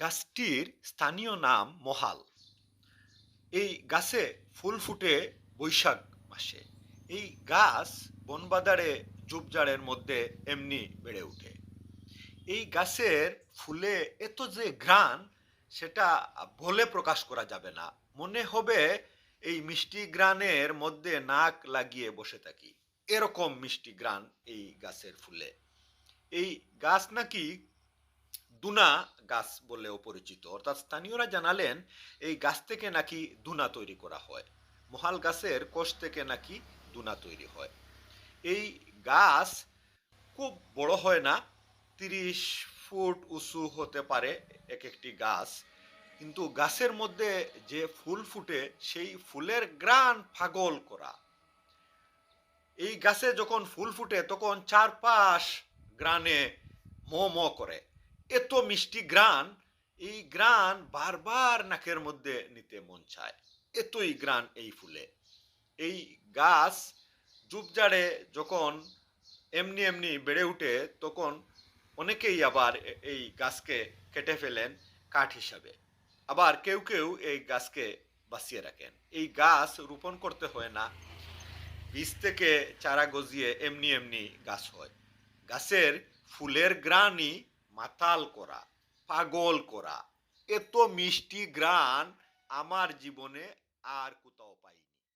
গাছটির স্থানীয় নাম মহাল। এই গাছে ফুল ফুটে বৈশাখ মাসে। এই গাছ বনবাদারে ঝোপঝাড়ের মধ্যে এমনি বেড়ে ওঠে। এই গাছের ফুলে এত যে ঘ্রাণ, সেটা বলে প্রকাশ করা যাবে না। মনে হবে এই মিষ্টি গ্রানের মধ্যে নাক লাগিয়ে বসে থাকি। এরকম মিষ্টি গ্রান এই গাছের ফুলে। এই গাছ নাকি দুনা গাছ বলেও পরিচিত। অর্থাৎ স্থানীয়রা জানালেন, এই গাছ থেকে নাকি দুনা তৈরি করা হয়। মহাল গাছের কোষ থেকে নাকি দুনা তৈরি হয়। এই গাছ খুব বড় হয় না, তিরিশ ফুট উঁচু হতে পারে এক একটি গাছ। কিন্তু গাছের মধ্যে যে ফুল ফুটে, সেই ফুলের গ্রান পাগল করা। এই গাছে যখন ফুল ফুটে, তখন চারপাশ গ্রানে ম ম করে। এত মিষ্টি গ্রান, এই গ্রান বারবার নাকের মধ্যে নিতে মন চায়। এতই গ্রান এই ফুলে। এই গাছ ঝুপঝাড়ে যখন এমনি এমনি বেড়ে ওঠে তখন অনেকেই আবার এই গাছকে কেটে ফেলেন কাঠ হিসাবে। আবার কেউ কেউ এই গাছকে বাঁচিয়ে রাখেন। এই গাছ রোপণ করতে হয় না। বীজ থেকে চারা গজিয়ে এমনি এমনি গাছ হয়। গাছের ফুলের গ্রানই মাতাল করা পাগল করা এত মিষ্টি গ্রান আমার জীবনে আর কোথাও